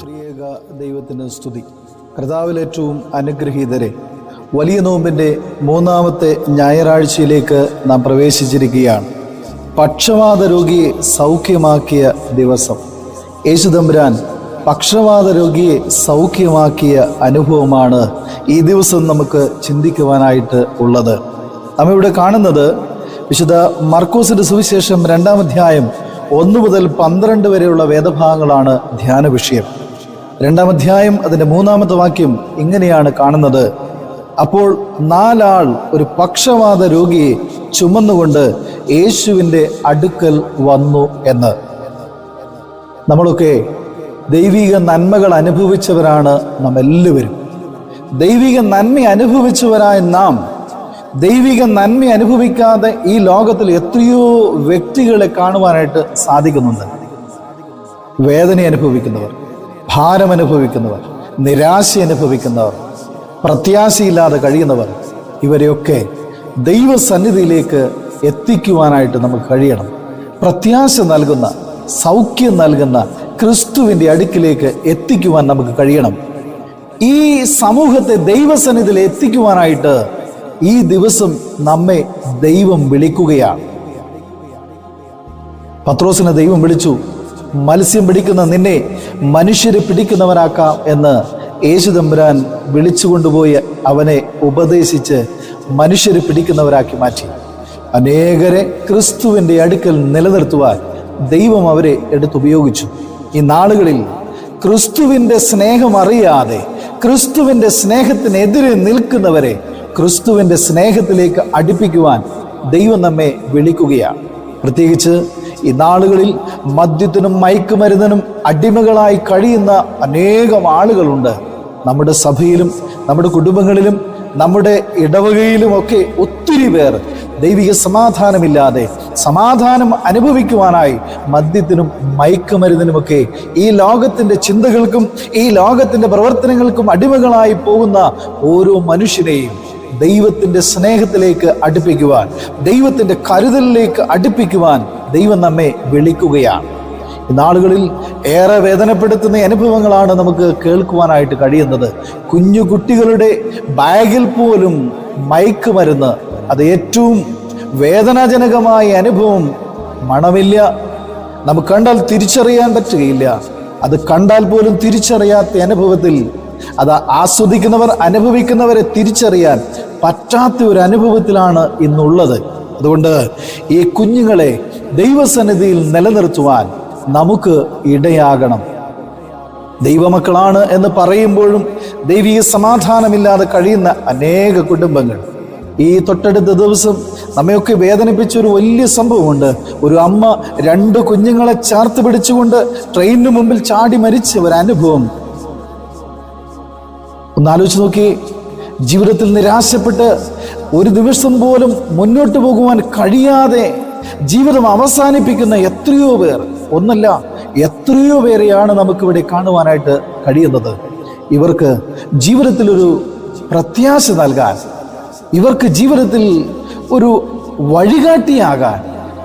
ത്രിയേക ദൈവത്തിന് സ്തുതി. കർത്താവിൽ ഏറ്റവും അനുഗ്രഹീതരെ വലിയ നോമ്പിന്റെ മൂന്നാമത്തെ ഞായറാഴ്ചയിലേക്ക് നാം പ്രവേശിച്ചിരിക്കുകയാണ്. പക്ഷവാത രോഗിയെ സൗഖ്യമാക്കിയ ദിവസം. യേശുദമ്പുരാൻ പക്ഷവാത രോഗിയെ സൗഖ്യമാക്കിയ അനുഭവമാണ് ഈ ദിവസം നമുക്ക് ചിന്തിക്കുവാനായിട്ട് ഉള്ളത്. നാം ഇവിടെ കാണുന്നത് വിശുദ്ധ മർക്കോസിന്റെ സുവിശേഷം രണ്ടാം അധ്യായം ഒന്ന് മുതൽ പന്ത്രണ്ട് വരെയുള്ള വേദഭാഗങ്ങളാണ് ധ്യാന വിഷയം രണ്ടാം അധ്യായം അതിന്റെ മൂന്നാമത്തെ വാക്യം ഇങ്ങനെയാണ് കാണുന്നത്. അപ്പോൾ നാലാൾ ഒരു പക്ഷവാത രോഗിയെ ചുമന്നുകൊണ്ട് യേശുവിന്റെ അടുക്കൽ വന്നു എന്ന്. നമ്മളൊക്കെ ദൈവിക നന്മകൾ അനുഭവിച്ചവരാണ് നാം എല്ലാവരും ദൈവിക നന്മ അനുഭവിച്ചവരായ നാം ദൈവിക നന്മ അനുഭവിക്കാതെ ഈ ലോകത്തിൽ എത്രയോ വ്യക്തികളെ കാണുവാനായിട്ട് സാധിക്കുന്നുണ്ട്. വേദന അനുഭവിക്കുന്നവർ ഭാരം അനുഭവിക്കുന്നവർ നിരാശ അനുഭവിക്കുന്നവർ പ്രത്യാശയില്ലാതെ കഴിയുന്നവർ ഇവരെയൊക്കെ ദൈവസന്നിധിയിലേക്ക് എത്തിക്കുവാനായിട്ട് നമുക്ക് കഴിയണം. പ്രത്യാശ നൽകുന്ന സൗഖ്യം നൽകുന്ന ക്രിസ്തുവിന്റെ അടുക്കിലേക്ക് എത്തിക്കുവാൻ നമുക്ക് കഴിയണം. ഈ സമൂഹത്തെ ദൈവസന്നിധിയിൽ എത്തിക്കുവാനായിട്ട് ഈ ദിവസം നമ്മെ ദൈവം വിളിക്കുകയാണ്. പത്രോസിനെ ദൈവം വിളിച്ചു. മത്സ്യം പിടിക്കുന്ന നിന്നെ മനുഷ്യരെ പിടിക്കുന്നവനാക്കാം എന്ന് യേശു തമ്പുരാൻ വിളിച്ചു വിളിച്ചുകൊണ്ടുപോയി അവനെ ഉപദേശിച്ച് മനുഷ്യരെ പിടിക്കുന്നവരാക്കി മാറ്റി. അനേകരെ ക്രിസ്തുവിന്റെ അടുക്കൽ നിലനിർത്തുവാൻ ദൈവം അവരെ എടുത്തുപയോഗിച്ചു. ഈ നാളുകളിൽ ക്രിസ്തുവിന്റെ സ്നേഹം അറിയാതെ ക്രിസ്തുവിന്റെ സ്നേഹത്തിനെതിരെ നിൽക്കുന്നവരെ ക്രിസ്തുവിന്റെ സ്നേഹത്തിലേക്ക് അടുപ്പിക്കുവാൻ ദൈവം നമ്മെ വിളിക്കുകയാണ്. പ്രത്യേകിച്ച് ഈ നാളുകളിൽ മദ്യത്തിനും മയക്കുമരുന്നിനും അടിമകളായി കഴിയുന്ന അനേകം ആളുകളുണ്ട്. നമ്മുടെ സഭയിലും നമ്മുടെ കുടുംബങ്ങളിലും നമ്മുടെ ഇടവകയിലുമൊക്കെ ഒത്തിരി പേർ ദൈവിക സമാധാനമില്ലാതെ സമാധാനം അനുഭവിക്കുവാനായി മദ്യത്തിനും മയക്കുമരുന്നിനുമൊക്കെ ഈ ലോകത്തിന്റെ ചിന്തകൾക്കും ഈ ലോകത്തിന്റെ പ്രവർത്തനങ്ങൾക്കും അടിമകളായി പോകുന്ന ഓരോ മനുഷ്യനെയും ദൈവത്തിന്റെ സ്നേഹത്തിലേക്ക് അടുപ്പിക്കുവാൻ ദൈവത്തിന്റെ കരുതലിലേക്ക് അടുപ്പിക്കുവാൻ ദൈവം നമ്മെ വിളിക്കുകയാണ്. നാളുകളിൽ ഏറെ വേദനപ്പെടുത്തുന്ന അനുഭവങ്ങളാണ് നമുക്ക് കേൾക്കുവാനായിട്ട് കഴിയുന്നത്. കുഞ്ഞു കുട്ടികളുടെ ബാഗിൽ പോലും മയക്കുമരുന്ന്. അത് ഏറ്റവും വേദനാജനകമായ അനുഭവം. മണമില്ല. നമുക്ക് കണ്ടാൽ തിരിച്ചറിയാൻ പറ്റുകയില്ല. അത് കണ്ടാൽ പോലും തിരിച്ചറിയാത്ത അനുഭവത്തിൽ അത് ആസ്വദിക്കുന്നവർ അനുഭവിക്കുന്നവരെ തിരിച്ചറിയാൻ പറ്റാത്ത ഒരു അനുഭവത്തിലാണ് ഇന്നുള്ളത്. അതുകൊണ്ട് ഈ കുഞ്ഞുങ്ങളെ ദൈവസന്നിധിയിൽ നിലനിർത്തുവാൻ നമുക്ക് ഇടയാകണം. ദൈവമക്കളാണ് എന്ന് പറയുമ്പോഴും ദൈവിക സമാധാനമില്ലാതെ കഴിയുന്ന അനേക കുടുംബങ്ങൾ. ഈ തൊട്ടടുത്ത ദിവസം നമ്മയൊക്കെ വേദനിപ്പിച്ച ഒരു വലിയ സംഭവമുണ്ട്. ഒരു അമ്മ രണ്ട് കുഞ്ഞുങ്ങളെ ചേർത്ത് പിടിച്ചുകൊണ്ട് ട്രെയിനിന് മുമ്പിൽ ചാടി മരിച്ച ഒരു അനുഭവം. ഒന്ന് ആലോചിച്ച് നോക്കി ജീവിതത്തിൽ നിരാശപ്പെട്ട് ഒരു ദിവസം പോലും മുന്നോട്ട് പോകുവാൻ കഴിയാതെ ജീവിതം അവസാനിപ്പിക്കുന്ന എത്രയോ പേർ ഒന്നല്ല എത്രയോ പേരെയാണ് നമുക്കിവിടെ കാണുവാനായിട്ട് കഴിയുന്നത്. ഇവർക്ക് ജീവിതത്തിലൊരു പ്രത്യാശ നൽകാൻ ഇവർക്ക് ജീവിതത്തിൽ ഒരു വഴികാട്ടിയാകാൻ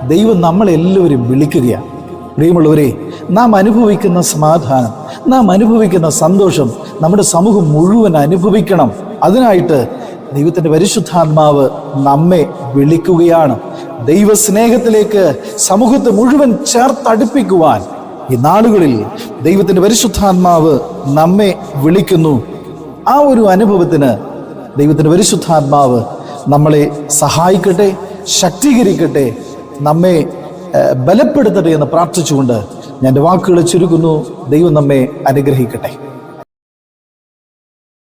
ദൈവം നമ്മളെല്ലാവരും വിളിക്കുകയാണ്. പ്രിയമുള്ളവരെ നാം അനുഭവിക്കുന്ന സമാധാനം നാം അനുഭവിക്കുന്ന സന്തോഷം നമ്മുടെ സമൂഹം മുഴുവൻ അനുഭവിക്കണം. അതിനായിട്ട് ദൈവത്തിന്റെ പരിശുദ്ധാത്മാവ് നമ്മെ വിളിക്കുകയാണ്. ദൈവസ്നേഹത്തിലേക്ക് സമൂഹത്തെ മുഴുവൻ ചേർത്തടുപ്പിക്കുവാൻ ഈ നാളുകളിൽ ദൈവത്തിന്റെ പരിശുദ്ധാത്മാവ് നമ്മെ വിളിക്കുന്നു. ആ ഒരു അനുഭവത്തിന് ദൈവത്തിന്റെ പരിശുദ്ധാത്മാവ് നമ്മളെ സഹായിക്കട്ടെ ശക്തീകരിക്കട്ടെ നമ്മെ ബലപ്പെടുത്തട്ടെ എന്ന് പ്രാർത്ഥിച്ചുകൊണ്ട് ഞാൻ വാക്കുകൾ ചുരുക്കുന്നു. ദൈവം നമ്മെ അനുഗ്രഹിക്കട്ടെ.